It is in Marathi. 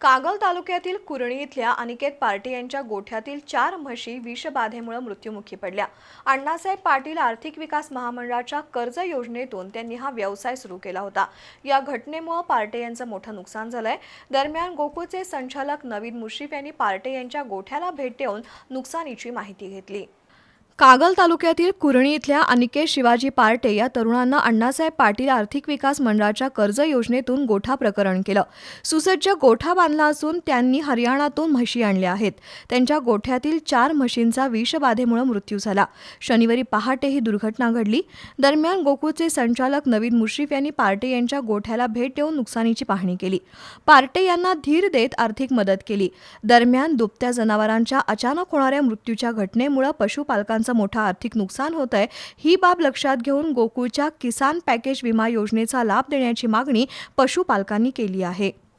कागल तालुक्यातील कुरणी इथल्या अनिकेत पार्टी यांच्या गोठ्यातील चार म्हशी विषबाधेमुळे मृत्युमुखी पडल्या. अण्णासाहेब पाटील आर्थिक विकास महामंडळाच्या कर्ज योजनेतून त्यांनी हा व्यवसाय सुरू केला होता. या घटनेमुळे पार्टे यांचं मोठं नुकसान झालंय. दरम्यान गोकुळचे संचालक नवीन मुश्रीफ यांनी पार्टे यांच्या गोठ्याला भेट देऊन नुकसानीची माहिती घेतली. कागल तालुक्यातील कुरणी इथल्या अनिकेत शिवाजी पार्टे या तरुणांना अण्णासाहेब पाटील आर्थिक विकास मंडळाच्या कर्ज योजनेतून गोठा प्रकरण केलं. सुसज्ज गोठा बांधला असून त्यांनी हरियाणातून म्हशी आणल्या आहेत. त्यांच्या गोठ्यातील चार म्हशींचा विषबाधेमुळे मृत्यू झाला. शनिवारी पहाटे ही दुर्घटना घडली. दरम्यान गोकुळचे संचालक नवीन मुश्रीफ यांनी पार्टे यांच्या गोठ्याला भेट देऊन नुकसानीची पाहणी केली. पार्टे यांना धीर देत आर्थिक मदत केली. दरम्यान दुभत्या जनावरांच्या अचानक होणाऱ्या मृत्यूच्या घटनेमुळे पशुपालकांचा मोठं आर्थिक नुकसान होत आहे. ही बाब लक्षात घेऊन गोकुळच्या किसान पॅकेज विमा योजनेचा लाभ देण्याची मागणी पशुपालकांनी केली आहे.